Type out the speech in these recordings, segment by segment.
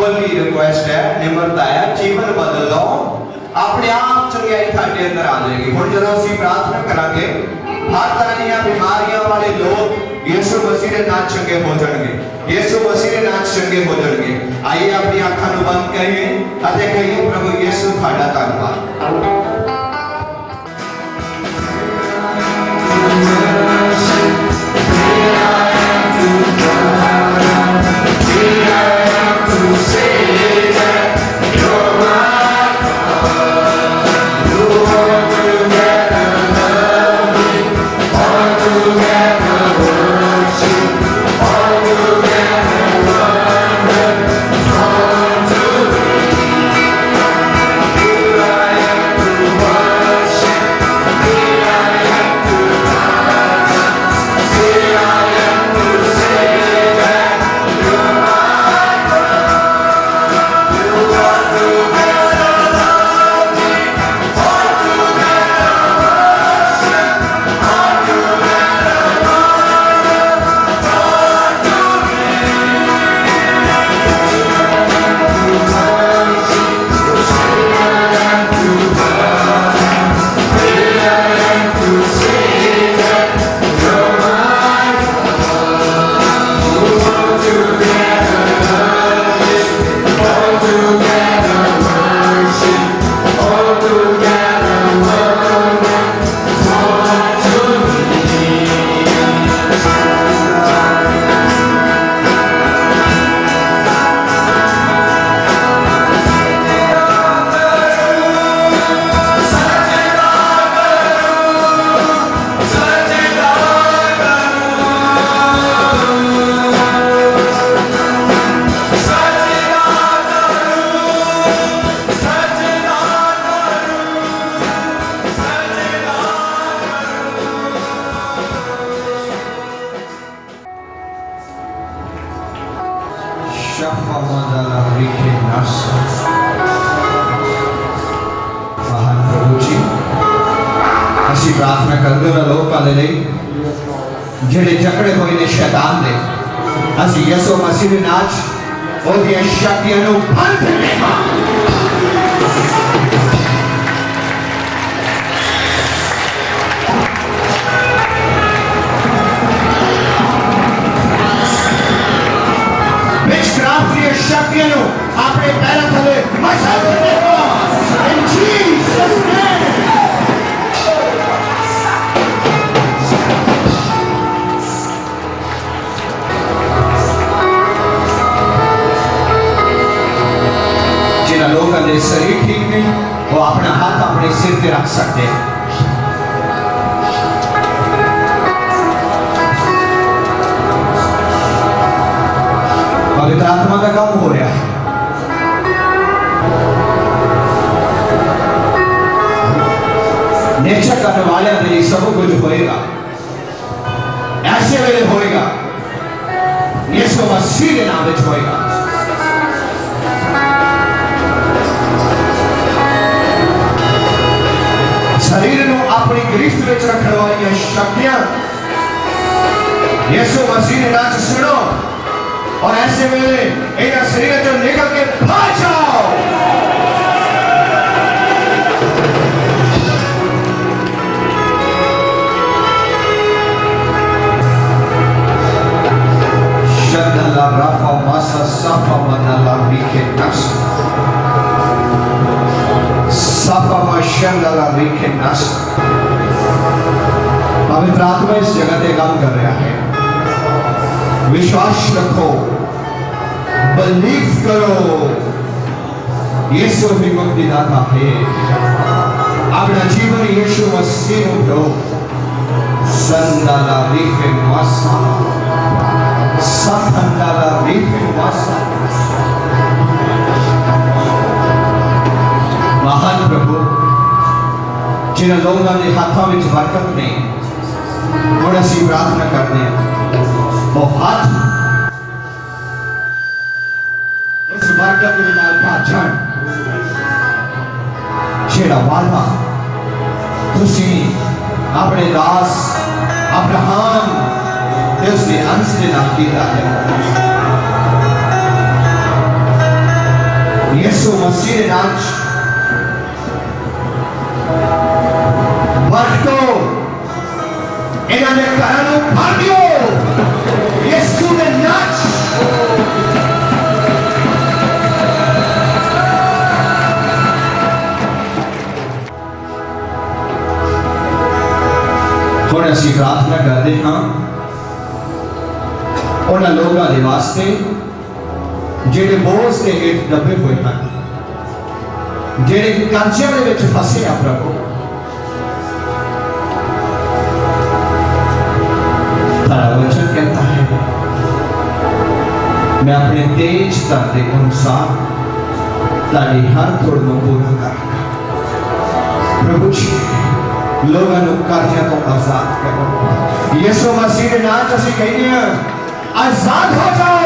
ਇਹ ਹੰਬਲੀ ਰਿਕੁਐਸਟ ਹੈ ਨਿਮਰਤਾ ਹੈ ਜੀਵਨ ਬਦਲ ਲਓ ਆਪਣੇ ਆਪ ਚੰਗਿਆਈ ਤੁਹਾਡੇ ਅੰਦਰ ਆ ਜਾਏਗੀ ਹੁਣ ਜਦੋਂ ਅਸੀਂ ਪ੍ਰਾਰਥਨਾ ਕਰਾਂਗੇ ਹਰ ਤਰ੍ਹਾਂ ਦੀਆਂ ਬਿਮਾਰੀਆਂ ਵਾਲੇ ਲੋਕ ਯਿਸੂ ਮਸੀਹ ਦੇ ਨਾਮ ਚੰਗੇ ਹੋ ਜਾਣਗੇ ਯਿਸੂ ਮਸੀਹ ਦੇ ਨਾਮ ਚੰਗੇ ਹੋ ਜਾਣਗੇ ਆਈਏ ਆਪਣੀ ਅੱਖਾਂ ਨੂੰ ਬੰਦ ਕਰੀਏ ਅਤੇ ਕਹੀਏ ਪ੍ਰਭੂ ਯਿਸੂ ਤੁਹਾਡਾ ਧੰਨਵਾਦ ਅਸੀਂ ਪ੍ਰਾਰਥਨਾ ਕਰਦੇ ਹਾਂ ਲੋਕਾਂ ਦੇ ਲਈ ਜਿਹੜੇ ਜਕੜੇ ਹੋਏ ਨੇ ਸ਼ੈਤਾਨ ਦੇ ਅਸੀਂ ਯਿਸੂ ਮਸੀਹ ਦੇ ਨਾਮ 'ਚ ਉਹਦੀਆਂ ਸ਼ਕਤੀਆਂ ਨੂੰ ਬੰਦ ਕਰੇਗਾ शरीर ठीक नहीं वो अपना हाथ अपने सिर पे रख सकते हैं पवित्र आत्मा का काम हो रहा है नेचर करने वाले सब कुछ होएगा ਸਰੀਰ ਨੂੰ ਆਪਣੀ ਗ੍ਰਿਫਤ ਵਿੱਚ ਰੱਖਣ ਵਾਲੀਆਂ ਸ਼ਕਤੀਆਂ ਯਿਸੂ ਮਸੀਹ ਦੇ ਨਾਮ 'ਚ ਸੁਣੋ और ऐसे में इन शरीर से निकल के भाग जाओ विश्वास रखो। बिलीव करो। यीशु भी मुक्ति दाता है। अपना जीवन यीशु मसीह में दो। संदाला रीफ मासा संदाला रीफ मासा महान प्रभु जिन लोगों ने हाथों में बरकत नहीं, थोड़ा सी प्रार्थना करने हैं। of Somebody come to me now, my turn. છેડા વાલા ખુશી આપણે દાસ અબ્રાહમ દેશની અંશને નાખી રહ્યા યસુ મસીહને નાચ ભટકો એના ને કારણ ભર્યો ਹੁਣ ਅਸੀਂ ਪ੍ਰਾਰਥਨਾ ਕਰਦੇ ਹਾਂ ਉਹਨਾਂ ਲੋਕਾਂ ਦੇ ਵਾਸਤੇ ਜਿਹੜੇ ਬੋਝ ਦੇ ਹੇਠ ਦੱਬੇ ਹੋਏ ਹਨ ਜਿਹੜੇ ਕਰਜ਼ਿਆਂ ਦੇ ਵਿੱਚ ਫਸੇ ਆ ਪ੍ਰਭੂ तारा वचन कहता है मैं अपने तेज तर के अनुसार तारी हर थोड़ को पूरा करूंगा प्रभु जी लोगों को कर्जे को आज़ाद करो। यीशु मसीह के नाम से कहते हैं आज़ाद हो जाओ।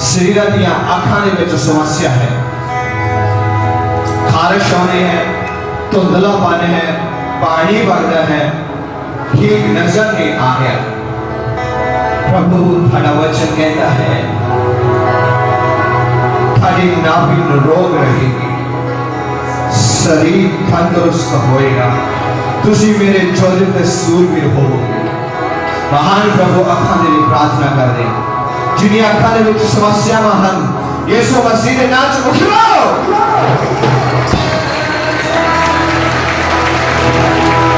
शरीर दिया अखा ने बच्चे समस्या है, खारिश होने हैं धुंधला पाने हैं पानी वर्धन ही नज़र में आ गया। प्रभु थड़ा वचन कहता है थड़ी नाभिन रोग रहेगी, शरीर तंदुरुस्त होएगा। तुसी मेरे चौधरी पे सूर्य हो महान प्रभु अखा मेरी प्रार्थना कर दे जिन्हें अखा ने समस्या में हम यीशु मसीह ने नाच उठो। Thank you.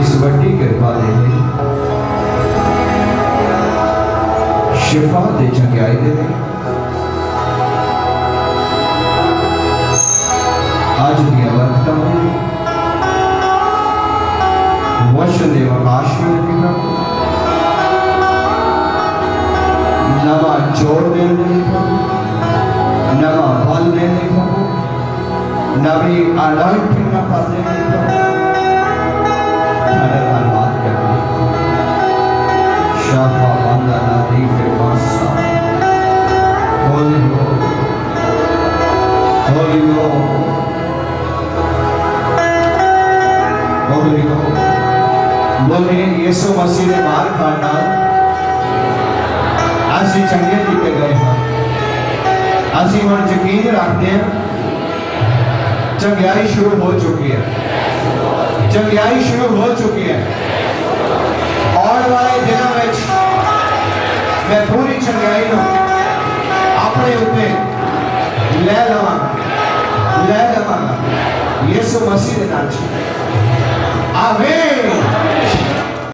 इस ਵੱਡੀ ਕਿਰਪਾ ਦੇ ਲਈ ਸ਼ਿਫਾ ਦੇ ਚੰਗਿਆਈ ਦੇ ਲਈ ਅੱਜ ਦੀਆਂ ਬਰਕਤਾਂ ਦੇ ਲਈ ਵਚਨ ਦੇ ਆਕਾਸ਼ ਵਿੱਚ ਵੀ ਪ੍ਰਭੂ ਨਵਾਂ ਜੋੜ ਦੇਣ ਦੇ ਲਈ ਯਿਸੂ ਮਸੀਹ ਦੇ ਮਾਰ ਖਾਣ ਨਾਲ ਅਸੀਂ ਚੰਗੇ ਕੀਤੇ ਗਏ ਹਾਂ ਅਸੀਂ ਹੁਣ ਯਕੀਨ ਰੱਖਦੇ ਹਾਂ ਚੰਗਿਆਈ ਸ਼ੁਰੂ ਹੋ ਚੁੱਕੀ ਹੈ ਚੰਗਿਆਈ ਸ਼ੁਰੂ ਹੋ ਚੁੱਕੀ ਹੈ ਆਉਣ ਵਾਲੇ ਦਿਨਾਂ ਵਿੱਚ ਮੈਂ ਪੂਰੀ ਚੰਗਿਆਈ ਨੂੰ ਆਪਣੇ ਉੱਤੇ ਲੈ ਲਵਾਂਗਾ ਲੈ ਲਵਾਂਗਾ ਯਿਸੂ ਮਸੀਹ ਦੇ ਨਾਮ 'ਚ ਆਮੀਨ